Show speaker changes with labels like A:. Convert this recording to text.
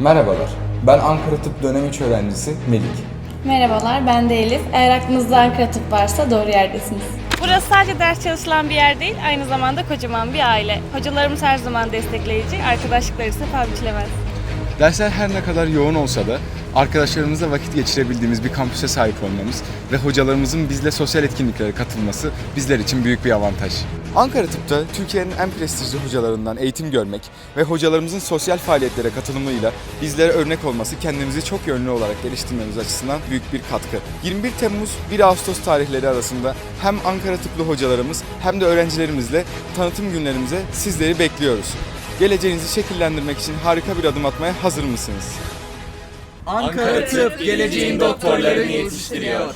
A: Merhabalar, ben Ankara Tıp Dönem 3 öğrencisi Melik.
B: Merhabalar, ben de Elif. Eğer aklınızda Ankara Tıp varsa doğru yerdesiniz.
C: Burası sadece ders çalışılan bir yer değil, aynı zamanda kocaman bir aile. Hocalarımız her zaman destekleyici, arkadaşlıklar ise paha biçilemez.
D: Dersler her ne kadar yoğun olsa da arkadaşlarımızla vakit geçirebildiğimiz bir kampüse sahip olmamız ve hocalarımızın bizle sosyal etkinliklere katılması bizler için büyük bir avantaj. Ankara Tıp'ta Türkiye'nin en prestijli hocalarından eğitim görmek ve hocalarımızın sosyal faaliyetlere katılımıyla bizlere örnek olması kendimizi çok yönlü olarak geliştirmemiz açısından büyük bir katkı. 21 Temmuz 1 Ağustos tarihleri arasında hem Ankara Tıplı hocalarımız hem de öğrencilerimizle tanıtım günlerimize sizleri bekliyoruz. Geleceğinizi şekillendirmek için harika bir adım atmaya hazır mısınız?
E: Ankara Tıp geleceğin doktorlarını yetiştiriyor.